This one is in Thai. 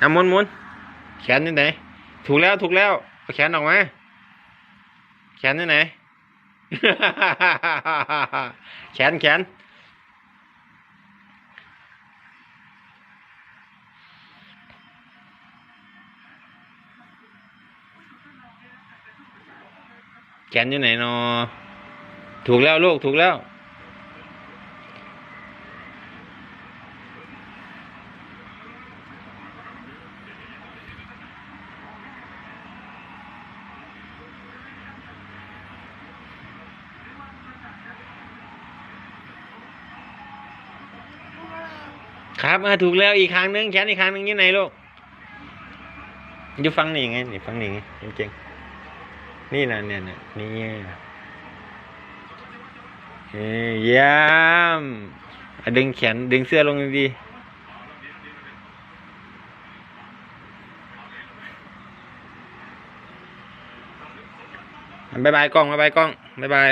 อะหมุนหมุนแขนอยู่ไหน ถูกแล้วถูกแล้วเอาแขนออกมาแขนอยู่ไหน แขนแขนแขนอยู่ไหนนอถูกแล้วลูกถูกแล้ว ครับถูกแล้วอีกครั้งนึงแขนอีกครั้งนึงยู่ไหนลูกอยู่ฟังนี่ไงนี่ฟังนี่ไงจริงนี่นะเนี่ยเนี่ยนี่เฮ้ยเยี่ยมดึงแขนดึงเสื้อลงดีบายบายกล้องบายบายกล้องบายบาย